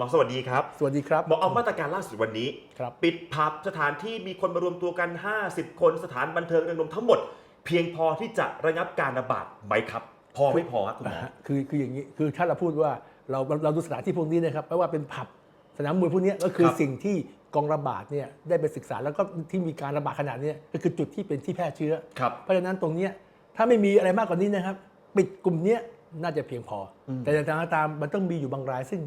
หมอสวัสดีครับ สวัสดีครับหมอเอามาตรการล่าสุดวันนี้ ครับปิดผับสถานที่มีคนมารวมตัวกัน 50 คนสถานบันเทิงเริงรมย์ทั้งหมด เพียงพอที่จะระงับการระบาดไหมครับ พอไม่พอครับคุณหมออ่าฮะคือคืออย่างนี้คือถ้าเราพูดว่าเราเราดูสถานที่พวกนี้นะครับไม่ว่าเป็นผับสนามมวยพวกนี้ก็คือครับ สิ่งที่กองระบาดเนี่ยได้ไปศึกษาแล้วก็ที่มีการระบาดขนาดเนี้ยก็คือจุดที่เป็นที่แพร่เชื้อ ครับ เพราะฉะนั้นตรงเนี้ยถ้าไม่มีอะไรมากกว่านี้นะครับ ปิดกลุ่มเนี้ยน่าจะเพียงพออแต่อย่างไรก็ตามมันต้องมีอยู่บางรายซึ่ง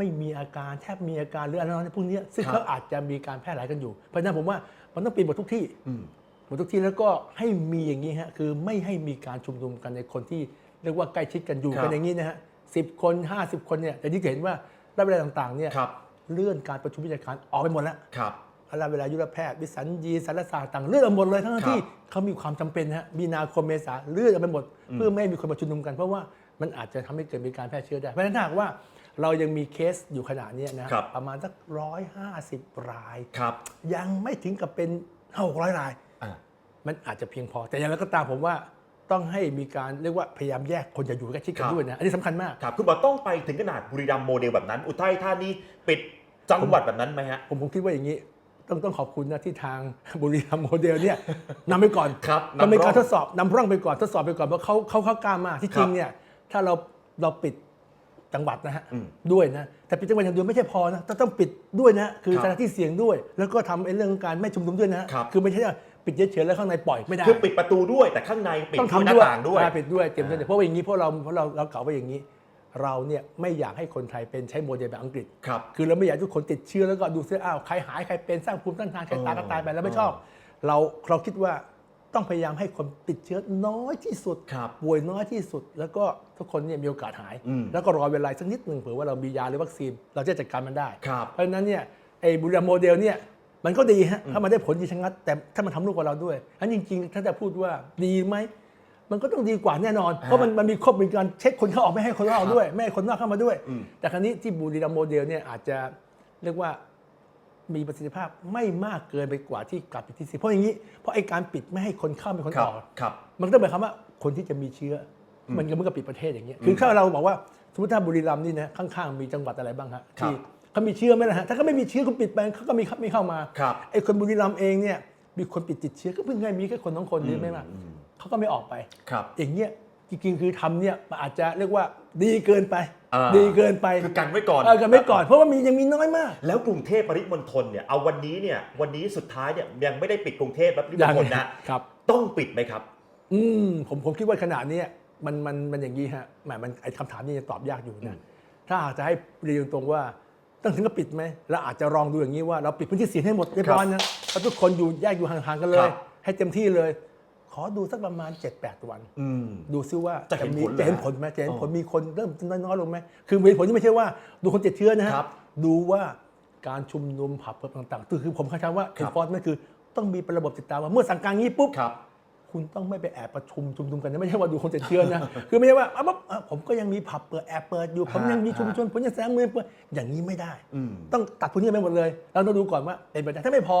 ไม่มีอาการแทบมีอาการหรืออะไรพวกเนี้ยซึ่งครับเขาอาจจะมีการแพร่หลายกันอยู่ เพราะฉะนั้นผมว่ามันต้องปิดหมดทุกที่อืมหมดทุกที่แล้วก็ให้มีอย่างนี้ฮะคือไม่ให้มีการชุมนุมกันในคนที่เรียกว่าใกล้ชิดกันอยู่ครับกันอย่างนี้นะฮะสิบคนห้าสิบคนเนี่ยแต่ที่เห็นว่าระเวลาต่างๆเนี่ยครับเลื่อนการประชุมวิชาการออกไปหมดแล้วครับระเวลายุรแพทย์วิสัญญีสารศาสตร์ต่างเลื่อนออกหมดเลยทั้งครับที่เขามีความจำเป็นฮะมีนาคมเมษาเลื่อนออกไปหมด เพื่อไม่ให้มีคนมาชุมนุมกันเพราะว่ามันอาจจะทำให้เกิดมีการแพร่เชื้อได้เพราะฉะนั้นถ้าหากว่า เรายังมีเคสอยู่ขนาดเนี้ยนะครับประมาณสักร้อยห้าสิบรายครับ ยังไม่ถึงกับเป็นหกร้อยรายอ่ามันอาจจะเพียงพอ แต่อย่างไรก็ตามผมว่าต้องให้มีการเรียกว่าพยายามแยกคนอย่าอยู่ใกล้ชิดกัคนรับด้วยนะ อันนี้สำคัญมากครับคุณหมอต้องไปถึงขนาดบุรีรัมย์โมเดลแบบนั้น อุทัยธานีปิดจังหวัดแบบนั้นไหมฮะผมผมคิดว่าอย่างนี้ต้องต้องขอบคุณนะที่ทางบุรีรัมย์โมเดลเนี่ยนำไปก่อนครับต้องมีนำร่องการทดสอบนำร่องไปก่อนทดสอบไปก่อนเพราะเขาเขาเขากล้ามากที่จริงเนี่ยถ้าเราเราปิด จังหวัดนะฮะอืมด้วยนะแต่ปิดจังหวัดอย่างเดียวไม่ใช่พอนะต้องต้องปิดด้วยนะคือครับสถานที่เสี่ยงด้วย แล้วก็ทำไอ้เรื่องการไม่ชุมนุมด้วยนะครับคือไม่ใช่ว่าปิดเฉยๆแล้วข้างในปล่อยไม่ได้คือปิดประตูด้วยแต่ข้างในปิดต้องที่หทำน้าด้วยต่างด้วยอ่าปิดด้วยเตรียมด้วยอ่าเพราะว่าอย่างนี้เพราะเราเพราะเราเราเก่าไว้อย่างนี้ เราเนี่ยไม่อยากให้คนไทยเป็นใช้โมเดลแบบอังกฤษครับคือเราไม่อยากให้ทุกคนติดเชื้อแล้วก็ดูซิอ้าวใครหายใครเป็นสร้างภูมิต้านทานใครตายก็ตายไปแล้วไม่ชอบ เราเราคิดว่า ต้องพยายามให้คนติดเชื้อน้อยที่สุดครับป่วยน้อยที่สุด แล้วก็ทุกคนเนี่ยมีโอกาสหาย อืมแล้วก็รอเวลาสักนิดหนึ่งเผื่อว่าเรามียาหรือวัคซีน เราจะจัดการมันได้ ครับเพราะฉะนั้นเนี่ยไอ้บุรีรัมย์โมเดลเนี่ยมันก็ดีฮะถ้ามันได้ผลดีชะงัด แต่ถ้ามันทำลูกกับเราด้วยอันจริงๆ ถ้าจะพูดว่าดีไหมมันก็ต้องดีกว่าแน่นอน เพราะมันมันมีครบมีการเช็คคนเข้าออกไม่ให้คนนอกด้วย ไม่ให้คนนอกเข้ามาด้วยอืมแต่ครั้นี้ที่บุรีรัมย์โมเดลเนี่ยอาจจะเรียกว่า มีประสิทธิภาพไม่มากเกินไปกว่าที่กลับไปที่สิเพราะอย่างนี้เพราะไอ้การปิดไม่ให้คนเข้าไม่ให้คนครัอบอกครับมันก็ต้องหมายความว่าคนที่จะมีเชื้ออมันก็เหมือนกับปิดประเทศอย่างเงี้ยคือถ้าเราบอกว่าสมมติถ้าบุรีรัมย์นี่นะข้างๆมีจังหวัดอะไรบ้างฮะครับที่เขามีเชื้อไหมล่ะฮะถ้าเขาไม่มีเชื้อคุณปิดไปเขาก็มีไม่เข้ามาครับไอ้คนบุรีรัมย์เองเนี่ยมีคนปิดติดเชื้อก็เพิ่งให้มีแค่คนสองคนนี่ไม่มากเขาก็ไม่ออกไปครับอย่างเงี้ย จริงๆ คือทำเนี่ยมันอาจจะเรียกว่าดีเกินไป อ่า ดีเกินไปคือกันไว้ก่อน เออกันไว้ก่อนเพราะว่ามียังมีน้อยมาก แล้วกรุงเทพปริมณฑลเนี่ยเอาวันนี้เนี่ยวันนี้สุดท้ายเนี่ยยังไม่ได้ปิดกรุงเทพและปริมณฑลนะครับ ต้องปิดไหมครับ อืมผมผมคิดว่าขนาดเนี้ยมันมันมันอย่างนี้ฮะแหมมันไอ้คำถามนี้ยังตอบยากอยู่นะถ้าหากจะให้เรียนตรงๆว่าต้องถึงกับปิดไหมเราอาจจะลองดูอย่างนี้ว่าเราปิดพื้นที่เสียงให้หมดเรียบร้อยนะแล้วทุกคนอยู่แยกอยู่ห่างๆกันเลครัย บ ให้เต็มที่เลย ขอดูสักประมาณ 7-8 วัน อืม ดูซิว่าจะเห็นมีผลเหรอจะเห็นผลไหมจะเห็นอ๋อผลมีคนเริ่มน้อยๆลงไหมคือเห็นผลที่ไม่ใช่ว่าดูคนติดเชื้อนะฮะครับดูว่าการชุมนุมผับเพิบต่างๆคือคือผมเข้าใจว่า ครับ enforcement คือต้องมีระบบติดตามว่าเมื่อสั่งการงี้ปุ๊บ ครับ คุณต้องไม่ไปแอบประชุมชุมนุมกันนะไม่ใช่ว่าดูคนติดเชื้อนะ คือไม่ใช่ว่าอะปั๊บอะผมก็ยังมีผับเปิดแอบเปิดอยู่ ผมยังมีชุมชนผมยังแสดงมือเปิดอย่างนี้ไม่ได้ อืม ต้องตัดพวกนี้ไปหมดเลย เราต้องดูก่อนว่าเป็นไปได้ถ้าไม่พอ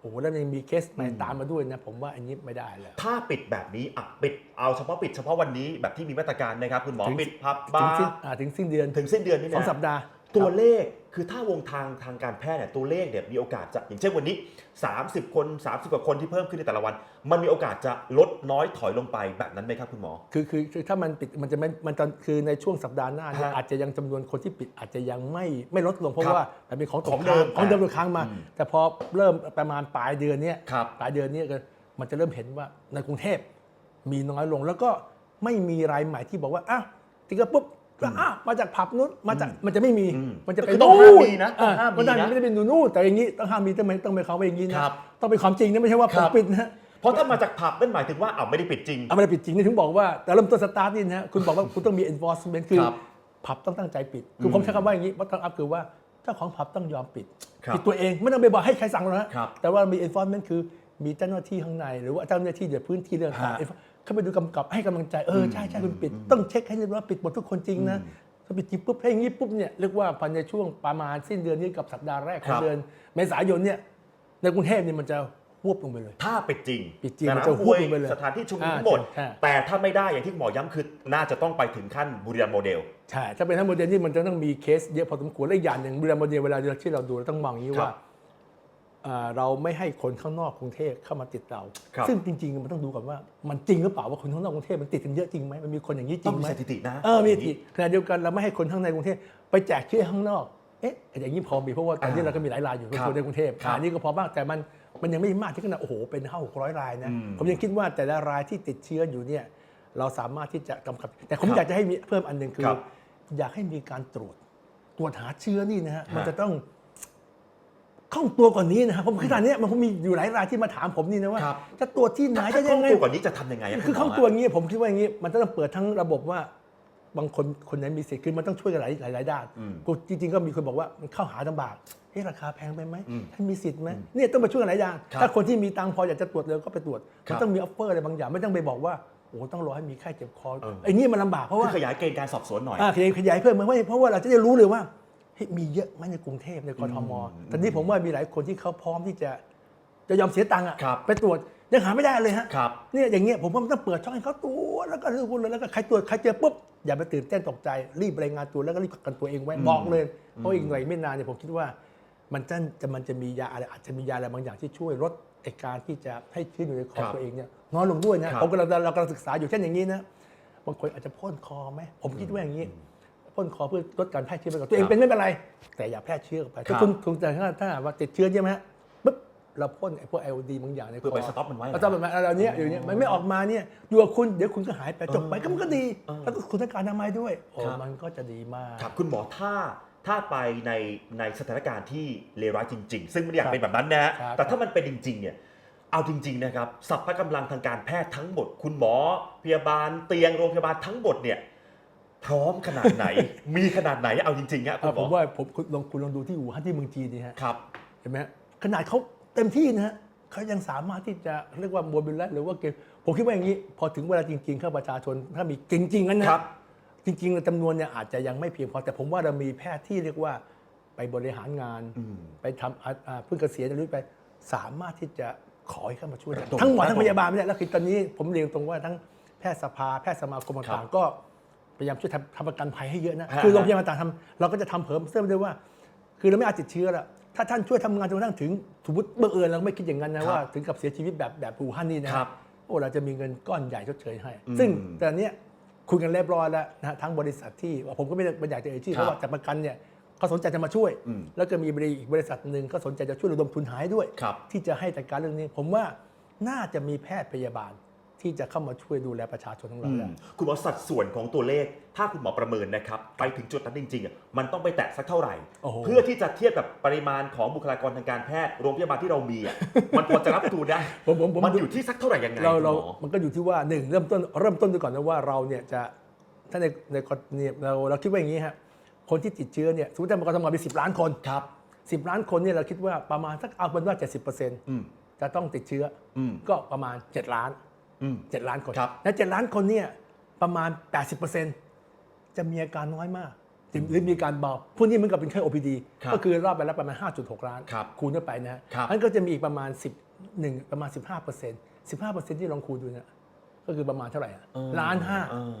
โอ้โหแล้วยังมีเคสใหม่ตามมาด้วยนะ ผมว่าอันนี้ไม่ได้แล้ว ถ้าปิดแบบนี้อะปิดเอาเฉพาะปิดเฉพาะวันนี้แบบที่มีมาตรการนะครับ คุณหมอถึง ปิดพับถึบางสิ้นร์อ่าถึงสิ้นเดือนถึงสิ้นเดือนนี่สองนะสัปดาห์ ตัวเลขคือถ้าวงทางทางการแพทย์เนี่ยตัวเลขเนี่ยมีโอกาสจะอย่างเช่นวันนี้ 30 คน 30 กว่าคนที่เพิ่มขึ้นในแต่ละวัน มันมีโอกาสจะลดน้อยถอยลงไปแบบนั้นไหมครับคุณหมอ คือคือคือถ้ามันปิดมันจะไม่มันตอนคือในช่วงสัปดาห์หน้าเนี่ยฮะอาจจะยังจำนวนคนที่ปิดอาจจะยังไม่ไม่ลดลงเพราะครับว่ามันเป็นของตขกองเดิค้างมของเดิมอะตกค้างมาอืมแต่พอเริ่มประมาณปลายเดือนเนี้ยครับปลายเดือนเนี้ยก็มันจะเริ่มเห็นว่าในกรุงเทพมีน้อยลงแล้วก็ไม่มีรายใหม่ที่บอกว่าอ้าวติดกันปุ๊บ ก็อ้าวมาจากผับนู้นมาจากมันจะไม่มีอืมมันจะไปคือต้องห้ามมีนะต้องห้ามมีมันนะไม่ได้เป็นดูนู่นแต่อย่างนี้ต้องห้ามมีต้องไม่ต้องไปเขาไปอย่างนี้คนะรับ ต้องเป็นความจริงนะไม่ใช่ว่าคผรัมบปิดนะฮะเพราะถ้ามาจากผับนั่นหมายถึงว่าอ้าวไม่ได้ปิดจริง เอาไม่ได้ปิดจริงนี่ถึงบอกว่าแต่เริ่มต้นสตาร์ทนี่นะฮะคุณบอกว่าคุณต้องมี enforcement คือครับผับต้องตั้งใจปิดคือผมใช้คำว่าอย่างนี้ว่าต้องอัพคือว่าเจ้าของผับต้องยอมปิดครับปิดตัวเองไม่ต้องไปบอกให้ใครสั่งหรอกนะครับแต่ว่ามี enforcement คือมีเจ้าหน้าที่ข้างใน หรือว่าเจ้าหน้าที่เดี๋ยวพื้นที่เรื่องต่างฮะๆ เข้าไปดูกำกับให้กำลังใจเออใช่ใช่คุณปิด ต้องเช็คให้เรียบร้อยปิดหมดทุกคนจริงนะถ้าปิดจริงปุ๊บให้อย่างนี้ปุ๊บเนี่ยเรียกว่าภายในช่วงประมาณสิ้นเดือนนี้กับสัปดาห์แรกขคอรังบ เดือนเมษายนเนี่ยในกรุงเทพเนี่ยมันจะวบลงไปเลย ถ้าเป็นจริงเป็นจริงสมันนามจะมฮุบวยลงไปเลยสถานที่ชุมนุมอ่าทั้งหมด ใช่แต่ถ้าไม่ได้อย่างที่คุณหมอย้ำคือน่าจะต้องไปถึงขั้นบุรีรัมย์โมเดล ใช่ถ้าเป็นทั้งโมเดลนี่มันจะต้องมีเคสเยอะพอสมควรและอีกอย่างหนึ่งเวลาโมเดลเวลาที่เราดูเราต้องมองอย่างนี้ครับว่าอ่า เราไม่ให้คนข้างนอกกรุงเทพเข้ามาติดเราครับซึ่งจริงๆมันต้องดูก่อนว่ามันจริงหรือเปล่าว่าคนข้างนอกกรุงเทพมันติดกันเยอะจริงไหมมันมีคนอย่างนี้จต้ริองงมีไหมสถิตินะเออมีทีขณะเดียวกันเราไม่ให้คนข้างในกรุงเทพไปแจกชื่อข้างนอกเอ๊ะอย่างนี้พอมีเพราะว่าตอนนี้อ่าเราก็มีหลายรายอยู่ครับคนในกรุงเทพครับอันนี้ก็พอบ้างแต่มันมันยังไม่มากที่ขนาดโอ้โหเป็นห้าหกร้อยรายนะอืมผมยังคิดว่าแต่ละรายที่ติดเชื้ออยู่เนี่ยเราสามารถที่จะกำกับ แต่ผมครับอยากจะให้มีเพิ่มอันหนึ่งคือครับอยากให้มีการตรวจตรวจหาเชื้อนี่นะฮะฮะมันจะต้อง คล่องตัวกว่านี้นะครับผมขนาดนี้ยมันคงมีอยู่หลายรายที่มาถามผมนี่นะว่า ครับ จะตรวจที่ไหนถ้าจะคล่ยัองงไง ตัวกว่านี้จะทำยังไงะคือณหมเข้าตัวอย่างนี้ผมคิดว่าอย่างนี้มันต้องเปิดทั้งระบบว่าบางคนคนไหนมีสิทธิ์คือมันต้องช่วยกันหลายหลายหลายด้านอืมกูจริง ๆ ก็มีคนบอกว่ามันเข้าหาลำบากเฮ้ราคาแพงไปไหมอืมท่านมีสิทธิ์ไหมเนี่ยต้องมาช่วยกันหลายอย่างครับถ้าคนที่มีตังค์พออยากจะตรวจเร็วก็ไปตรวจครัมันบต้องมีออฟเฟอร์อะไรบางอย่างไม่ต้องไปบอกว่าโอ้ต้องรอให้มีไข้เจ็บคอเออ ไอ้นี่มันลำบากเพราะคือว่าขยายเกณฑ์การสอบสวนหน่อย อ่าขยายขยายเพิ่มมาเพราะว่าเราจะได้รู้เลยว่าเฮ้ย มีเยอะไหมในกรุงเทพในกทมอืมตอนนี้ผมว่ามีหลายคนที่เขาพร้อมที่จะจะยอมเสียตังค์อะครับไปตรวจยังหาไม่ได้เลยฮะครับเนี่ยอย่างเงี้ยผมว่ามันต้องเปิดช่องให้เขาตรวจแล้วก็เรื่องพวกเลยแล้วก็ใครตรวจใครเจอปุ๊บอย่าไปตื่นเต้นตกใจ รีบรายงานตัวแล้วก็รีบกักกันตัวเองไว้อืมบอกเลยเพราะอีกหน่อยไม่นานเนี่ยผมคิดว่า มันจะจะมันจะมียาอะไรอาจจะมียาอะไรบางอย่างที่ช่วยลดไอการที่จะให้เชื้ออยู่ในคอตัวเองเนี่ยน้อยลงด้วยนะครับผมกำลังเรากำลังศึกษาอยู่เช่นอย่างนี้นะบางคนอาจจะพ่นคอไหมผมคิดว่าอย่างนี้ พ่นคอเพื่อลดการแพร่เชื้อไปก่อนตัวเองเป็นไม่เป็นไร แต่อย่าแพร่เชื้อออกไปครัถ้าบคุณคุณแต่ถ้าถ้าหากว่าติดเชื้อใช่ไหมฮะปุ๊บเราพ่นไอ้พวกไอโอดีบางอย่างในคเพื่ออไปสต็อปมันไว้เราต้องแบบเราเนี้ยอยู่เนี้ยมันไม่ออกมาเนี่ยอยู่กับคุณเดี๋ยวคุณก็หายไปจบไปก็มันก็ดีเออแล้วก็คุณต้องการทำไมยด้วยโอ้ครับ มันก็จะดีมาก ครับคุณหมอถ้าถ้าไปในในสถานการณ์ที่เลวร้ายจริง ๆ ซึ่งไม่ได้อยาคกรับเป็นแบบนั้นนะฮะครับแต่ถ้ามันเป็นจริง ๆ เนี่ย เอาจริง ๆ นะครับสัพพะกำลังทางการแพทย์ทั้งหมด คุณหมอพยาบาลเตียงโรงพยาบาลทั้งหมดเนี่ย พร้อมขนาดไหน มีขนาดไหนเอาจริงๆฮะคุเอ่อณหมผอมว่าผมคุณลองคุณลองดูที่อู่ฮั่นที่เมืองจีนนี่ฮะครับ เห็นไหมฮะขนาดเขาเต็มที่นะฮะเขายังสามารถที่จะเรียกว่าโมบิลหรือว่าเกมผมคิดว่าอย่างนี้ พอถึงเวลาจริงๆเข้าประชาชนถ้ามีจริงๆนั้นนะครับ จริงๆจำนวนเนี่ยอาจจะยังไม่เพียงพอแต่ผมว่าเรามีแพทย์ที่เรียกว่าไปบริหารงานอืมไปทำอ่าอ่าเพิ่งเกษียณหรือไปสามารถที่จะขอให้เข้ามาช่วยได้ระดมทั้งหมอระดมทั้งพยาบาลไม่ได้แล้วคือตอนนี้ผมเรียนตรงว่าทั้งแพทยสภาแพทยสมาคมครับต่างๆก็ พยายามช่วยทำทำประกันภัยให้เยอะนะฮะคือโรงพยาบาลต่างๆทำเราก็จะทำเพิ่มเติมด้วยว่า คือเราไม่อาจติดเชื้อละถ้าท่านช่วยทำงานจนกระทั่งถึงสมมติบังเอิญเราไม่คิดอย่างนั้นนะครับว่าถึงกับเสียชีวิตแบบแบบอู่ฮั่นนี่นะครับ โอ้เราจะมีเงินก้อนใหญ่ชดเชยให้ อืมซึ่งตอนเนี้ยคุยกันเรียบร้อยแล้วนะฮะทั้งบริษัทที่ผมก็ไม่ได้ไม่อยากจะเอ่ยชื่อครับเพราะว่าจากประกันเนี่ยเขาสนใจจะมาช่วย อืม แล้วก็มีบริอีกบริษัทหนึ่งก็สนใจจะช่วยระดมทุนหายด้วย ครับ ที่จะให้จัดการเรื่องนี้ ผมว่าน่าจะมีแพทย์พยาบาล ที่จะเข้ามาช่วยดูแลประชาชนของเราอืมแล้วคุณหมอสัดส่วนของตัวเลข ถ้าคุณหมอประเมินนะครับ ไปถึงจุดนั้นจริงๆอะมันต้องไปแตะสักเท่าไหร่ โอ้โห เพื่อที่จะเทียบกับปริมาณของบุคลากรทางการแพทย์โรงพยาบาลที่เรามีอะ มันพอจะรับตัวได้ ผมผมผมมันอยู่ที่สักเท่าไหร่ยังไงเราเราคุณหมอ มันก็อยู่ที่ว่าหนึ่งเริ่มต้นเริ่มต้นด้วยก่อนนะว่าเราเนี่ยจะถ้าในในกรณีเราเราคิดว่าอย่างนี้ฮะคนที่ติดเชื้อเนี่ยสมมติว่ามันกทมมีสิบล้านคนครับสิบล้านคนเนี่ยเราคิดว่าประมาณสักเอาเป็นว่า70%อืม จะต้องติดเชื้อออืมก็ประมาณ7ล้าน อืม7ล้านคนครับและ7ล้านคนเนี่ยประมาณ 80%จะมีอาการน้อยมากหรือมีอาการเบาพวกนี้เหมันกับเป็นแค่ OPD ครับก็คือรอบไปแล้วประมาณ 5.6 ล้านครับคูณเข้าไปนะฮะครับอันก็จะมีอีกประมาณ10หนึ่งประมาณ 15% 15%ที่ลองคูณดูเนี่ยก็คือประมาณเท่าไหร่อะเออล้านห้าเออ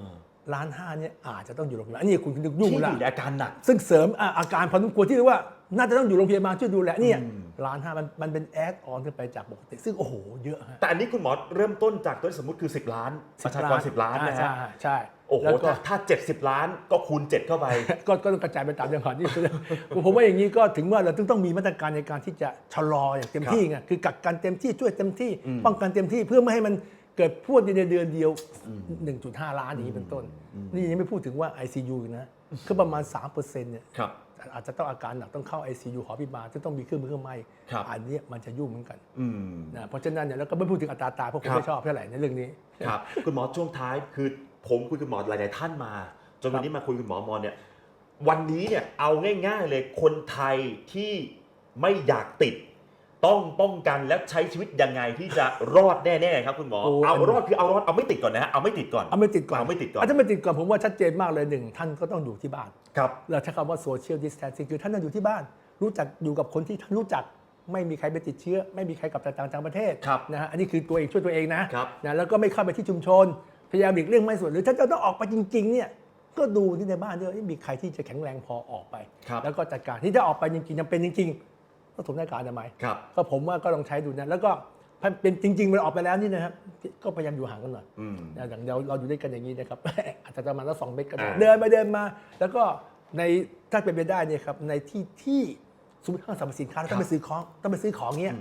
ล้านห้าเนี่ยอาจจะต้องอยู่โรงพยาบาลอันนี้คุณนึกยุ่งที่อละยู่ในอาการหนักซึ่งเสริมอะอาการพอสมควรที่เรียกว่า น่าจะต้องอยู่โรงพยาบาลช่วยดูแลเนี่ยอืมล้านห้ามันมันเป็นแอดออนขึ้นไปจากปกติ ซึ่งโอ้โหเยอะฮะแต่อันนี้คุณหมอเริ่มต้นจากตัวสมมติคือ 10 ล้านประชากร10 ล้านนะใช่ฮะใช่โอ้โหแล้วก็ถ้าถ้า 70 ล้านก็คูณ 7 เข้าไป ก็ก็ต้องกระจายไปตามจังหวัดนี่ผมว่าอย่างนี้ก็ถึงว่าเราต้องต้องมีมาตรการในการที่จะชะลออย่างเต็มที่ไงคือกักกันเต็มที่ช่วยเต็มที่อืมป้องกันเต็มที่เพื่อไม่ให้มันเกิดพรวดในเดือนเดียว 1.5 ล้านอย่างนี้เป็นต้น นี่ยังไม่พูดถึงว่า ICU อีกนะคือประมาณ3%เนี่ยครับ อาจจะต้องอาการหนักต้องเข้า ICU หอพิบาลที่ต้องมีเครื่องมือเครื่องไม้ครับอันเนี้ยมันจะยุ่งเหมือนกันอืมนะเพราะฉะนั้นเนี่ยแล้วก็ไม่พูดถึงอัตราตายเพราะผมครับไม่ชอบเท่าไหร่ในเรื่องนี้ ครับคุณหมอช่วงท้ายคือผมคุยกับคุณหมอหลายๆท่านมา จนวันนี้มาคุยกับคุณหมอมอนเนี่ย วันนี้เนี่ยเอาง่าย ๆ เลยคนไทยที่ไม่อยากติด ต้องป้องกันและใช้ชีวิตยังไงที่จะรอดแน่ๆครับคุณหมอโอ้ เอารอดคือเอารอดเอาไม่ติดก่อนนะฮะเอาไม่ติดก่อน เอาไม่ติดก่อนเอาไม่ติดก่อน ถ้าไม่ติดก่อนผมว่าชัดเจนมากเลยหนึ่งท่านก็ต้องอยู่ที่บ้าน ครับเราใช้คำว่า social distancing คือท่านต้องอยู่ที่บ้าน รู้จักอยู่กับคนที่ท่านรู้จัก ไม่มีใครไปติดเชื้อ ไม่มีใครกลับจากต่างประเทศครับนะฮะอันนี้คือตัวเองช่วยตัวเองนะครับ นะแล้วก็ไม่เข้าไปที่ชุมชน พยายามหลีกเลี่ยงไม่ส่วนหรือถ้าจะต้องออกไปจริงๆเนี่ยก็ดูที่ในบ้านด้วยว่ามีใครที่จะแข็งแรงพอออกไป ครับแล้วก็จัดการที่จะออกไปจริงๆจำเป็นจริงๆก็สวมหน้ากากอนามัยครับก็ผมว่าก็ลองใช้ดูนะแล้วก็เป็นจริงๆมันออกไปแล้วนี่นะครับก็พยายามอยู่ห่างกันหน่อย อืม นะอย่างเดียวเราอยู่ด้วยกันอย่างนี้นะครับ อาจจะประมาณละสองเมตรก็ได้อ่า เดินไปเดินมา แล้วก็ ในถ้าเป็นไปได้เนี่ยครับในที่ที่สมมติห้างสรรพสินค้าเราต้องไปซื้อของต้องไปซื้อของเนี้ย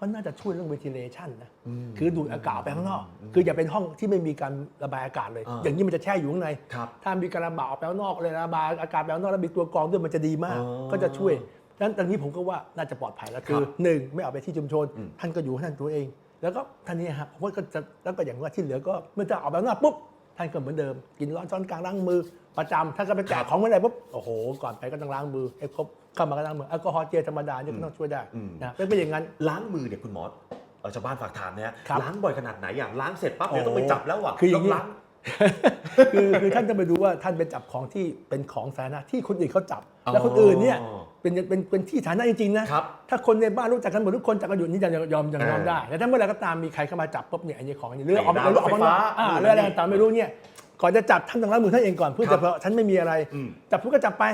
มันน่าจะช่วยเรื่อง ventilation นะคือดูดอากาศไปข้างนอก คืออย่าเป็นห้องที่ไม่มีการระบายอากาศเลยอ่าอย่างนี้มันจะแช่อยู่ข้างในครับถ้ามีการระบายออกไปข้างนอกเลยระบายอากาศไปข้างนอกแล้วมีตัวกรองด้วยมันจะดีมากอ๋อก็จะช่วยดังนั้นตอนนี้ผมก็ว่าน่าจะปลอดภัยแล้วคือครับหนึ่งไม่ออกไปที่ชุมชนอืมท่านก็อยู่ของท่านตัวเอง แล้วก็ท่านนี้ครับผมว่าก็จะแล้วก็อย่างว่าที่เหลือก็เมื่อจะออกไปข้างนอกปุ๊บ ท่านก็เหมือนเดิม กินร้อนช้อนกลางล้างมือประจำท่านก็ไปแจกของเมื่อไหร่ปุ๊บโอ้โหก่อนไปก็ต้องล้างมือให้ครบเข้ามาก็ล้างมือแอลกอฮอล์เจลธรรมดาเนี่ยก็ต้องช่วยได้อืมนะไม่เป็นอย่างนั้นล้างมือเนี่ยคุณหมอเอ่อชาวบ้านฝากถามนะฮะครับล้างบ่อยขนาดไหนอย่างล้างเสร็จปั๊บเดี๋ยวโอ้ต้องไปจับแล้วอะคืออย่างนี้ล้าง คือคือท่านจะไปดูว่าท่านไปจับของที่เป็นของสาธารณะที่คนอื่นเขาจับอ๋อแล้วคนอื่นเนี่ยเป็นเป็นเป็นที่สาธารณะจริงๆนะครับถ้าคนในบ้านรู้จักกันหมดทุกคนจักกันอยู่นี่จะยอมยอมยอมอ่าได้แต่ถ้าเมื่อไหรก็ตามมีใครเข้ามาจับปุ๊บเนี่ยอันนี้ของอันนี้เรื่องออกไอ้มาร้านรถไฟฟ้าอ่านู่นเรื่องอะไรนี่ต่างๆไม่รู้เนี่ยก่อนจะจับท่านต้องล้างมือท่านเองก่อนเพื่อครัจะบเพราะท่านไม่มีอะไรอืมจับปุ๊บก็จับไป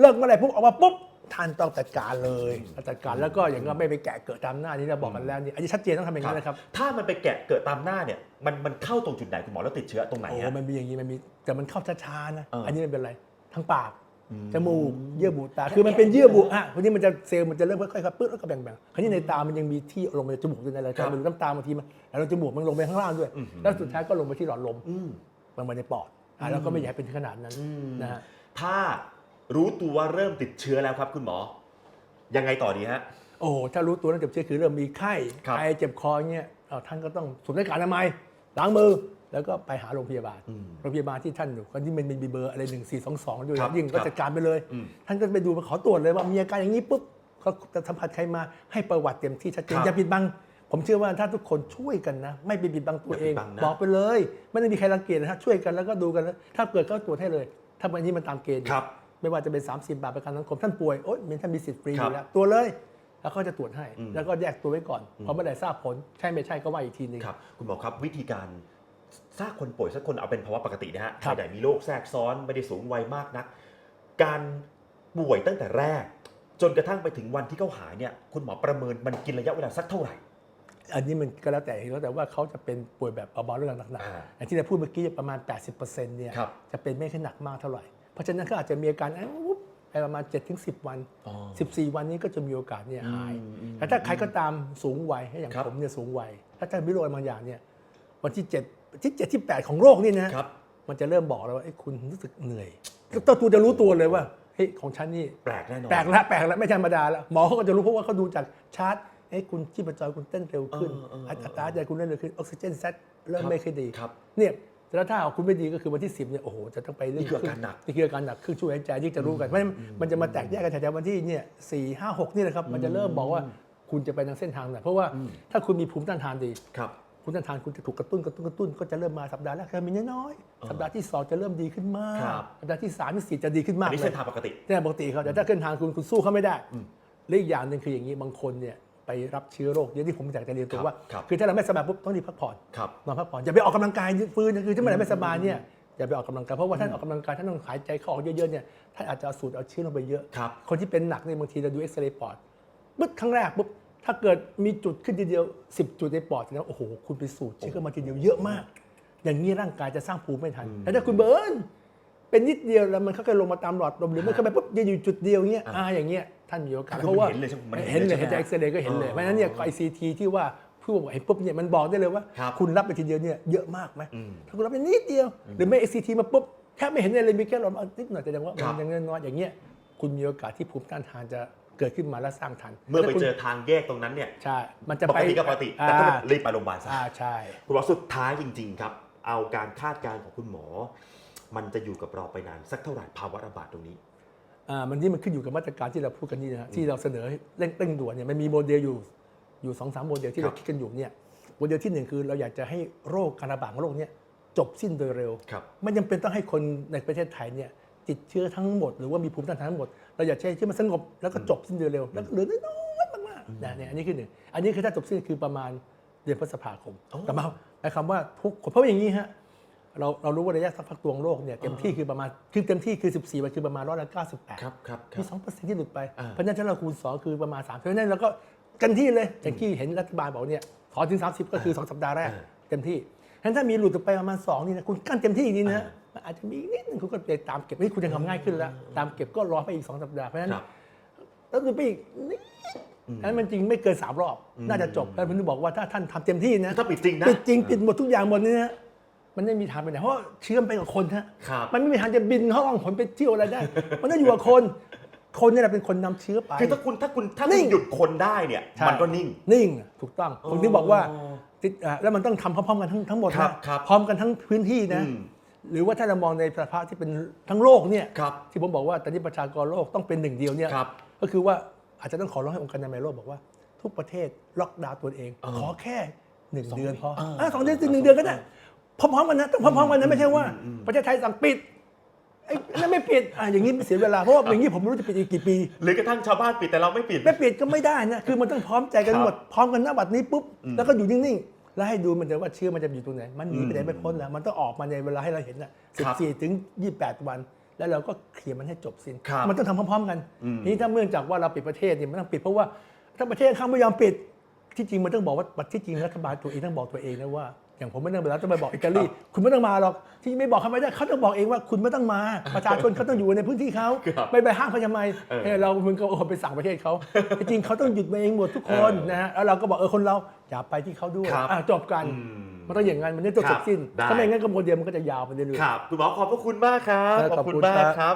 เลิกเมื่อไหร่ปุ๊บออกมาปุ๊บ ท่านต้องจัดการเลยจัดการแล้วก็อย่างก็ไม่ไปแกะเกิดตามหน้านี้เราบอกกันแล้วนี่อันนี้ชัดเจนต้องทำอย่างนั้นนะครับถ้ามันไปแกะเกิดตามหน้าเนี่ยมันมันเข้าตรงจุดไหนคุณหมอแล้วติดเชื้อตรงไหนโอ้ฮะมันมีอย่างนี้มันมีแต่มันเข้าช้าๆนะเอออัอันนี้มันเป็นอะไรทั้งปากอืมจมูกเยื่อบุตาคือมันเป็นเยื่อบุอะวันนี้มันจะเซลล์มันจะเริ่มค่อยๆครับปึ๊บแล้วก็แบ่งๆคราวนี้ในตามันยังมีที่ลงไปในจมูกด้วยอะไรครัการบมันรู้น้ำตาบางทีมันแล้วจมูกมันลงไปข้างล่างด้วยอืมแล้วสุดท้ายก็ลงไปที่หลอดลมอืมลงไปในปอดอะแล้วก็ไม่อยากให้เป็นถึงขนาดนั้นอืมนะฮะถ้า รู้ตัวว่าเริ่มติดเชื้อแล้วครับคุณหมอ ยังไงต่อดีฮะ โอ้ถ้ารู้ตัวแล้วเจ็บเชื้อคือเริ่มมีไข้ครับ ไอเจ็บคอเงี้ยเอาท่านก็ต้องสวมหน้ากากอนามัยล้างมือ แล้วก็ไปหาโรงพยาบาลอืมโรงพยาบาลที่ท่านอยู่คนที่มันมีเบอร์อะไรหนึ่งสี่สองสองด้วยครับยิ่งก็ครับจัดการไปเลย อืมท่านก็ไปดูมาขอตรวจเลยว่ามีอาการอย่างนี้ปุ๊บเขาจะสัมผัสใครมาให้ประวัติเต็มที่ชัดเจนครับอย่าปิดบัง ผมเชื่อว่าถ้าทุกคนช่วยกันนะ ไม่ไปปิดบังตัวเองอย่าปิดบังนะ บอกไปเลย ไม่ได้มีใครรังเกียจนะฮะช่วยกันแล้วก็ดูกันแล้วถ้าเกิดก็ตรวจให้เลย ถ้าวันนี้มันตามเกณฑ์ ครับ ไม่ว่าจะเป็น 30 บาทประกันสังคมท่านป่วยโอ๊ยมีท่านมีสิทธิ์ฟรีอครับยู่แล้วตัวจเลย แล้วเขาจะตรวจให้อืมแล้วก็แยกตัวไว้ก่อนพอเมื่อไหร่ทราบผลใช่ไม่ใช่ก็ว่าอีกทีหนึงครับคุณหมอครับวิธีการทราบคนป่วยสักคนเอาเป็นภาวะปกตินะฮะครับไม่ได้มีโรคแทรกซ้อนไม่ได้สูงวัยมากนัก การป่วยตั้งแต่แรก จนกระทั่งไปถึงวันที่เขาหายเนี่ยคุณหมอประเมินมันกินระยะเวลาสักเท่าไหร่ อันนี้มันก็แล้วแต่แล้วแต่ว่าเขาจะเป็นป่วยแบบเบาๆเรื่องหนักอ่าๆอย่างที่เราพูดเมื่อกี้ประมาณ 80%เนี่ยครับจะเป็นไม่ค่อยหนักมากเท่าไหร่ เพราะฉะนั้นเขาอาจจะมีอาการอ้าววุบไปประมาณ7-10วันอ๋อ14 วันนี้ก็จะมีโอกาสเนี่ยหายอืมอืมแต่ถ้าใครก็ตามสูงวัยให้อย่างครับผมเนี่ยสูงวัยถ้าท่านวิโรจน์บางอย่างเนี่ยวันที่7ที่7ที่ 8 ของโรคนี่นะครับมันจะเริ่มบอกแล้วว่าเอ้ยคุณรู้สึกเหนื่อยตัวตัวจะรู้ตัวเลยว่าเฮ้ยของฉันนี่แปลกแน่นอนแปลกแล้วแปลกแล้วไม่ธรรมดาแล้วหมอเขาก็จะรู้เพราะว่าเขาดูจากชาร์ตเอ้ยคุณชีพจรคุณเต้นเร็วขึ้นเออเออเอออัตราใจคุณเต้นเร็วขึ้นออกซิเจนเซตเริ่มครับไม่ค่อยดีครับเนี่ย แต่ถ้าเอาคุณไม่ดีก็คือวันที่ 10เนี่ยโอ้โหจะต้องไปเรื่นี่คืออาการหนัก นี่คืออาการหนักเครื่องช่วยหายใจที่จะรู้กันเพราะฉะนั้นมันจะมาแตกแยกกันแถวๆวันที่เนี่ยสี่ห้าหกนี่แหละครับมันจะเริ่มบอกว่าคุณจะไปทางเส้นทางไหนเพราะว่าถ้าคุณมีภูมิต้านทานดี ครับ ภูมิต้านทานคุณจะถูกกระตุ้นกระตุ้นกระตุ้นก็จะเริ่มมาสัปดาห์แรกจะมีน้อยๆสัปดาห์ที่สองจะเริ่มดีขึ้นมากครับ สัปดาห์ที่สามที่สี่จะดีขึ้นมาอักนนี้เลเส้ย นทางปกติเนี่ยปกติเขาแต่ถ้าเส้นทางคุณคุณสู้เขาไม่ได้และอีกอย่างหนึ่งคืออย่างนี้บางคนเนี่ย ไปรับเชื้อโรคเยอะที่ผมอยากจะเรียนตัวครับว่า ครับคือถ้าเราไม่สบายปุ๊บต้องรีบพักผ่อนครับ นอนพักผ่อนอย่าไปออกกำลังกายฟื้นคือถ้าเมื่อไหร่ไม่สบายเนี่ยอย่าไปออกกำลังกายเพราะว่าท่านออกกำลังกายท่านต้องหายใจเข้าออกเยอะๆเนี่ยท่านอาจจะเอาสูดเอาเชื้อลงไปเยอะ ครับ คนที่เป็นหนักเนี่ยบางทีเราดูเอ็กซเรย์ปอดปุ๊บครั้งแรกปุ๊บถ้าเกิดมีจุดขึ้นทีเดียว 10 จุดในปอดแล้วโอ้โห คุณไปสูดเชื้อเข้ามาทีเดียวเยอะมาก อย่างนี้ร่างกายจะสร้างภูมิไม่ทัน แต่ถ้าคุณเบิร์นเป็นนิดเดียวแล้วมันค่อยๆลงมาตามหลอดลมหรือมันเข้าไปปุ๊บยืนอยู่จุดเดียวเงี้ยอ่าอย่างเงี้ย ท่านมีโอกาสคือเพราะว่ามันเห็นเลยใช่ไหมมันเห็เห็นนเลเลยยใช่ไหมเห็นจากเอ็กซเรย์ก็เห็นเลยอ๋อเพราะฉะนั้นเนี่ยไอซีทีที่ว่าผู้บอกเห็นปุ๊บเนี่ยมันบอกได้เลยว่าครับคุณรับไปทีเดียวเนี่ยเยอะมากไหมอืมถ้าคุณรับไปนิดเดียว หรือไม่ไอซีทีมาปุ๊บแค่ไม่เห็นอะไรเลยมีแค่หลอดนิดหน่อยแต่ว่าครับมันยังน้อยๆอย่างเงี้ยคุณมีโอกาสที่ภูมิต้านทานจะเกิดขึ้นมาและสร้างทัน เมื่อไปถ้าคุณเจอทางแยกตรงนั้นเนี่ยใช่มันจะปไปกติก็ปกติแต่อ่าต้องรีบไปโรงพยาบาลซะอ่าใช่คุณหมอสุดท้ายจริง ๆ ครับ เอาการคาดการณ์ของคุณหมอ มันจะอยู่กับเราไปนานสักเท่าไหร่ภาวะระบาดตรงนี้อ่า มันนี่มันขึ้นอยู่กับมาตรการที่เราพูดกันนี่นะฮะที่เราเสนอเร่งเร่งด่วนเนี่ยมันมีโมเดลอยู่อยู่สองสามโมเดลที่ครัเราบคิดกันอยู่เนี่ยโมเดลที่หนึ่งคือเราอยากจะให้โรคการระบาดของโรคเนี้จบสิ้นโดยเร็วครับไม่จำเป็นต้องให้คนในประเทศไทยเนี่ยติดเชื้อทั้งหมด หรือว่ามีภูมิต้านทานทั้งหมด เราอยากใช้ที่มันสงบแล้วก็จบสิ้นโดยเร็วแล้วก็เหลือน้อยๆมากนะเนี่ยอันนี้คือหนึ่งอันนี้คือถ้าจบสิ้นคือประมาณเดือนพฤษภาคมโอ้แต่มาหมายความว่าทุกคนเพราะว่าอย่างนี้ฮะ เราเรารู้ว่าระยะสักพักตวงโลกเนี่ยเต็มที่คือประมาณคือเต็มที่คือ 14 วันคือประมาณร้อยละ98ครับครับคมีรับสองเปอร์เซ็นต์ที่หลุดไปอ่าเพราะฉะนั้นถ้าเราคูณสองคือประมาณ3เพราะฉะนั้นเราก็กันที่เลยอย่างที่เห็นรัฐบาลบอกเนี่ยขอถึง 30 ก็คือ 2 สัปดาห์แรกอ่าเต็มที่ฉะนั้นถ้ามีหลุดออกไปประมาณ2นี่นะคุณกั้นเต็มที่อย่างนี้นะอ่ามันอาจจะมีนิดนึงคุณก็ไปตามเก็บนี่คุณจะทำง่ายขึ้นแล้ว ตามเก็บก็รอไปอีก 2 สัปดาห์เพราะฉะนั้นครับแล้วดูไปอีกนิดฉะนั้นมันจริงไม่เกิน 3 รอบ น่าจะจบแล้วผมถึงบอกว่าถ้าท่านทำเต็มที่นะถ้าปิดจริงนะปิดจริงปิดหมดทุกอย่างหมดนี่นะ มันไม่มีทางไปไหนเพราะว่าเชื่อมไปกับคนฮะครับมันไม่มีทางจะบินห้องผลไปเที่ยวอะไรได้ มันต้องอยู่กับคน คนนี่แหละเป็นคนนำเชื้อไป คือถ้าคุณถ้าคุณถ้านิ่คุณง หยุดคนได้เนี่ย ใช่มันก็นิ่ง นิ่งถูกต้องอ๋อผมถึงบอกว่าติดอ่าแล้วมันต้องทำพร้อมๆกันทั้งทั้งหมดครันะบครับพร้อมกันทั้งพื้นที่นะ อืมหรือว่าถ้าเรามองในสภาพที่เป็นทั้งโลกเนี่ยครับที่ผมบอกว่าตอนนี้ประชากรโลกต้องเป็นหนึ่งเดียวเนี่ยครับก็คือว่าอาจจะต้องขอร้องให้องค์การอนามัยโลกบอกว่า ทุกประเทศล็อกดาวน์ตัวเองเออขอแค่หนึ่งเดือนพอเอออะสองเดือนถึงหนึ่งเดือนก็ได้ พร้อมๆกันนะต้องพร้อมๆกันนะไม่ใช่ว่าอืมประเทศไทยสั่งปิดไอ้นั่นไม่ปิดอะอย่างนี้เสียเวลาเพราะว่าอย่างนี้ผมไม่รู้จะปิดอีกกี่ปี หรือกระทั่งชาวบ้านปิดแต่เราไม่ปิด ไม่ปิดก็ไม่ได้นะคือมันต้องพร้อมใจกันครับหมดพร้อมกันหน้าบัดนี้ปุ๊บอืมแล้วก็อยู่นิ่งๆแล้วให้ดูมันจะว่าเชื้อมันจะอยู่ตรงไหนมันหนีไปไหนอืมไม่พ้นแล้วมันต้องออกมาในเวลาให้เราเห็นน่ะครับ14ถึง28วัน แล้วเราก็เคลียร์มันให้จบสิ้นครับมันต้องทำพร้อมๆกันอืมทีนี้ถ้าเมื่องจากว่าเราปิดประเทศเนี่ยมันต้องปิดเพราะว่าถ้าประเทศข้างไม่ยอมปิดที่จริงมันต้องบอกว่าที่จริงรัฐบาลตัวเองต้องบอกตัวเองนะว่า อย่างผมไม่ต้องไปแล้วจะไปบอกอิตาลีคุณไม่ต้องมาหรอกที่ไม่บอกเขาไม่ได้เขาต้องบอกเองว่าคุณไม่ต้องมา ประชาชนเขาต้องอยู่ในพื้นที่เขาครับไปไปห้างเขาทำไมเออเออเรามึงก็เอาไปสั่งประเทศเขาจริงๆเขาต้องหยุดมาเองหมดทุกคนนะฮะแล้วเราก็บอกเออคนเราอย่าไปที่เขาด้วยครับอะจบกันอืมมันต้องอย่างนั้นมันไม่ต้องครัจบบสิ้นได้ถ้าไม่งั้นก็โมเดลมันก็จะยาวไปเรื่อยๆครับคุณหมอขอบพระคุณมากครับครับขอบคุณขอบคุณมากครับครับ